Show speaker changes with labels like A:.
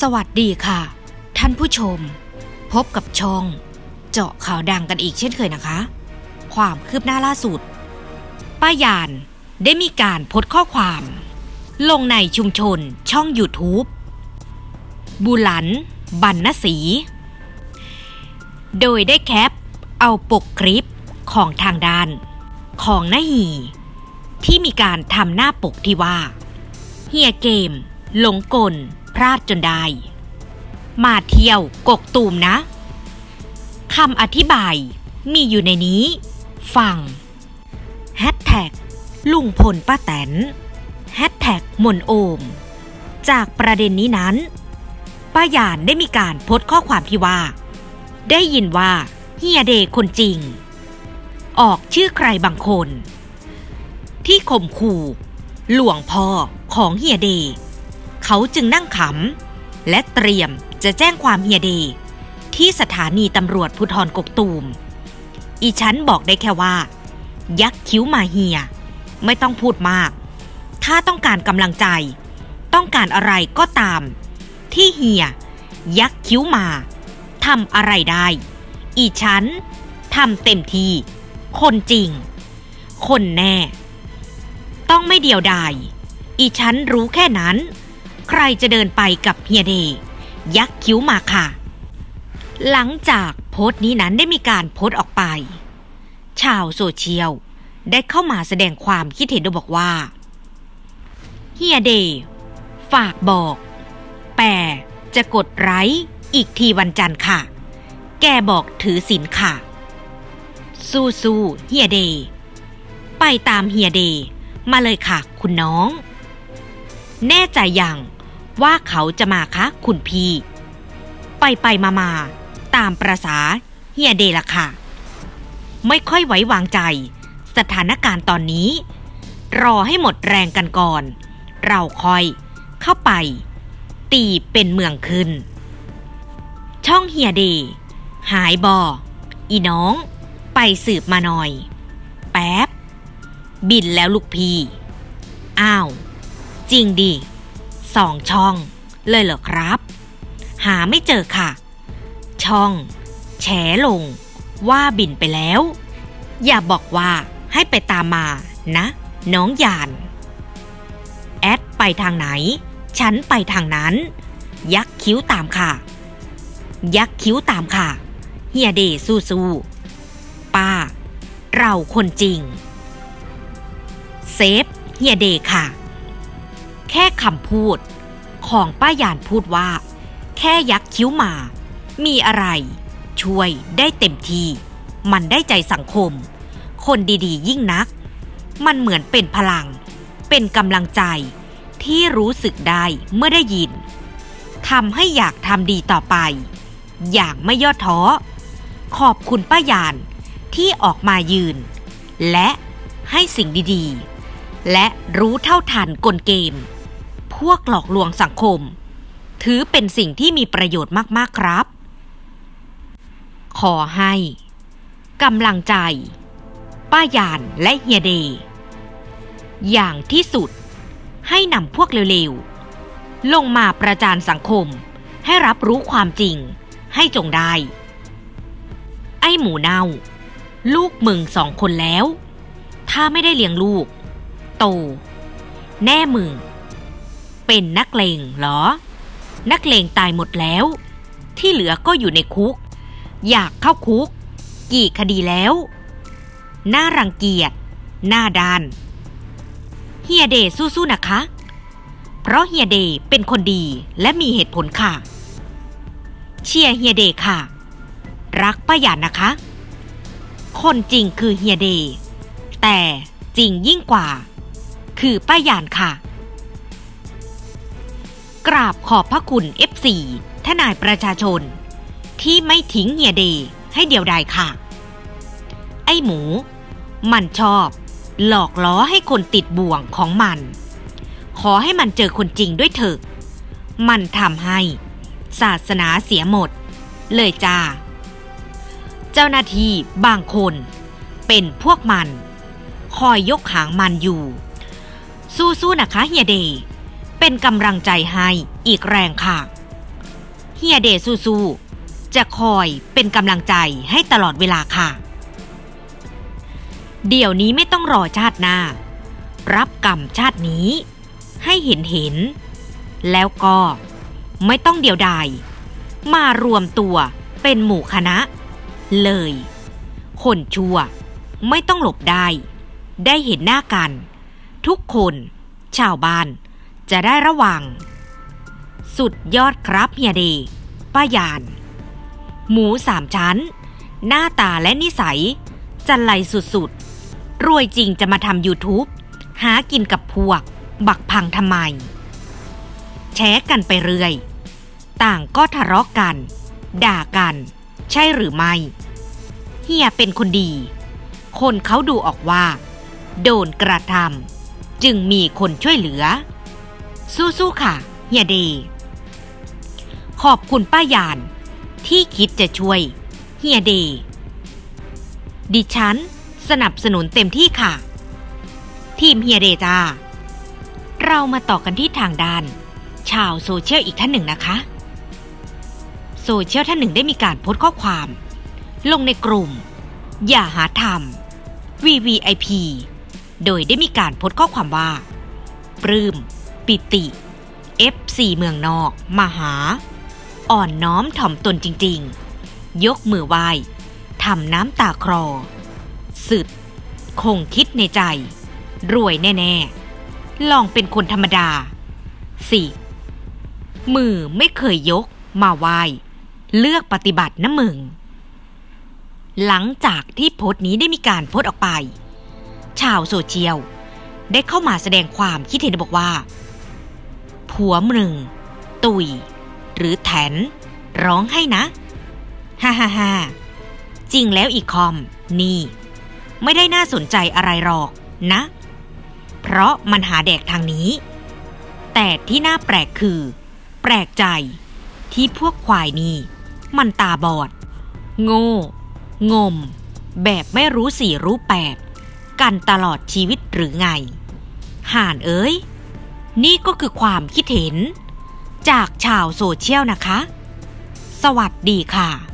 A: สวัสดีค่ะ ท่านผู้ชม พบกับช่อง เจาะข่าวดังกันอีกเช่นเคยนะคะ ความคืบหน้าล่าสุด ป้ายานได้มีการโพสต์ข้อความ ลงในชุมชนช่อง YouTube บุหลันบรรณศรีโดยได้แคป เอาปกคลิปของทางด้าน ของนาหีที่มีการทำหน้าปกที่ว่า เฮียเกมหลงกล พลาดจนได้ มาเที่ยวกกตูมนะคำอธิบายมีอยู่ในนี้ ฟังแฮชแท็กลุงพลป้าแตนแฮชแท็กมนโอม จากประเด็นนี้นั้น ป้ายานได้มีการโพสต์ข้อความที่ว่า ได้ยินว่าเฮียเดคนจริง ออกชื่อใครบางคน ที่ข่มขู่หลวงพ่อของเฮียเด เขาจึงนั่งขำ และเตรียมจะแจ้งความเฮียเด ที่สถานีตำรวจภูธรกกตูม อีฉันบอกได้แค่ว่า ยักคิ้วมาเฮีย ไม่ต้องพูดมาก ถ้าต้องการกำลังใจ ต้องการอะไรก็ตาม ที่เฮีย ยักคิ้วมาทำอะไรได้ อีฉันทำเต็มที่ คนจริง คนแน่ ต้องไม่เดียวดาย อีฉันรู้แค่นั้น ใครจะเดินไปกับเฮียเดย์ยักคิ้วมาค่ะ หลังจากโพสต์นี้นั้นได้มีการโพสต์ออกไป ชาวโซเชียลได้เข้ามาแสดงความคิดเห็นโดยบอกว่าเฮียเดย์ฝากบอก แปรจะกดไลค์อีกทีวันจันทร์ค่ะ แกบอกถือศีลค่ะ สู้สู้เฮียเดย์ไปตามเฮียเดย์มาเลยค่ะคุณน้อง แน่ใจยัง ว่าเขาจะมาคะคุณพี่ ไปไปมามาตามประษาเฮียเดละค่ะ ไม่ค่อยไว้วางใจ สถานการณ์ตอนนี้ รอให้หมดแรงกันก่อน เราคอยเข้าไป ตีเป็นเมืองขึ้น ช่องเฮียเด หายบออีน้อง ไปสืบมาหน่อย แป๊บ บินแล้วลูกพี่ อ้าว จริงดิ สองช่อง เลยเหรอครับ หาไม่เจอค่ะ ช่อง แฉลง ว่าบินไปแล้ว อย่าบอกว่าให้ไปตามมานะ น้องยาน แอดไปทางไหน ฉันไปทางนั้น ยักคิ้วตามค่ะ ยักคิ้วตามค่ะเฮียเดสู้สู้ป้า เราคนจริง เซฟเฮียเดค่ะ แค่คำพูด ของป้ายานพูดว่า แค่ยักคิ้วมา มีอะไร ช่วยได้เต็มที มันได้ใจสังคม คนดีๆ ยิ่งนัก มันเหมือนเป็นพลัง เป็นกำลังใจที่รู้สึกได้เมื่อได้ยินทำให้อยากทำดีต่อไป อย่างไม่ย่อท้อ ขอบคุณป้ายานที่ออกมายืน และให้สิ่งดีๆ และรู้เท่าทันกลเกม พวกหลอกลวงสังคม ถือเป็นสิ่งที่มีประโยชน์มากๆครับ ขอให้กำลังใจ ป้ายานและเฮียเด อย่างที่สุดให้นำพวกเร็วๆ ลงมาประจานสังคม ให้รับรู้ความจริงให้จงได้ ไอ้หมูเน่า ลูกมึงสองคนแล้ว ถ้าไม่ได้เลี้ยงลูก โต แน่มึง เป็นนักเลงเหรอ นักเลงตายหมดแล้ว ที่เหลือก็อยู่ในคุก อยากเข้าคุก กี่คดีแล้วน่ารังเกียจ หน้าดานเฮียเดสู้ๆนะคะ เพราะเฮียเดเป็นคนดีและมีเหตุผลค่ะ เชียร์เฮียเดค่ะ รักป้าหยานนะคะ คนจริงคือเฮียเดแต่จริงยิ่งกว่า คือป้าหยานค่ะ กราบขอบพระคุณ F4 ทนายประชาชน ที่ไม่ทิ้งเฮียเดให้เดียวดายค่ะ ไอ้หมู มันชอบ หลอกล้อให้คนติดบ่วงของมัน ขอให้มันเจอคนจริงด้วยเถอะ มันทำให้ ศาสนาเสียหมด เลยจ้า เจ้าหน้าที่บางคน เป็นพวกมัน คอยยกหางมันอยู่ สู้ๆนะคะเฮียเด เป็นกำลังใจให้อีกแรงค่ะเฮียเดสู้ๆจะคอยเป็นกำลังใจให้ตลอดเวลาค่ะ เดี๋ยวนี้ไม่ต้องรอชาติหน้า รับกรรมชาตินี้ ให้เห็นเห็น แล้วก็ไม่ต้องเดียวดายมารวมตัวเป็นหมู่คณะ เลย คนชั่วไม่ต้องหลบได้ ได้เห็นหน้ากัน ทุกคน ชาวบ้าน จะได้ระวัง สุดยอดครับเฮียเดป้ายาน หมูสามชั้น หน้าตาและนิสัย จันไรสุดๆ รวยจริงจะมาทำ YouTube หากินกับพวก บักพังทำไม แชร์กันไปเรื่อย ต่างก็ทะเลาะกกัน ด่ากัน ใช่หรือไม่ เฮียเป็นคนดี คนเขาดูออกว่า โดนกระทำจึงมีคนช่วยเหลือ สู้ๆค่ะเฮียเดขอบคุณป้ายาน ที่คิดจะช่วยเฮียเดดิฉัน สนับสนุนเต็มที่ค่ะ ทีมเฮียเดจ้า เรามาต่อกันที่ทางด้าน ชาวโซเชียลอีกท่านหนึ่งนะคะ โซเชียลท่านหนึ่งได้มีการโพสต์ข้อความ ลงในกลุ่ม อย่าหาทำ VVIP โดยได้มีการโพสต์ข้อความว่า ปลื้ม ปิติ F4 เมืองนอกมาหา อ่อนน้อมถ่อมตนจริง ๆ ยกมือไหว้ทำน้ำตาคลอสึดคงคิดในใจ รวยแน่ ๆ ลองเป็นคนธรรมดาสิมือไม่เคยยกมาไหว้เลือกปฏิบัตินะมึง หลังจากที่โพสต์นี้ได้มีการโพสต์ออกไป ชาวโซเชียลได้เข้ามาแสดงความคิดเห็นบอกว่า ผัวมึงตุย หรือแถน ร้องให้นะ ฮ่าฮ่าฮ่าจริงแล้วอีกคอม นี่ ไม่ได้น่าสนใจอะไรหรอกนะ เพราะมันหาแดกทางนี้ แต่ที่น่าแปลกคือ แปลกใจ ที่พวกควายนี่ มันตาบอด โง่ งม แบบไม่รู้สี่รู้แปด กันตลอดชีวิตหรือไง ห่านเอ้ย นี่ก็คือความคิดเห็น จากชาวโซเชียลนะคะ สวัสดีค่ะ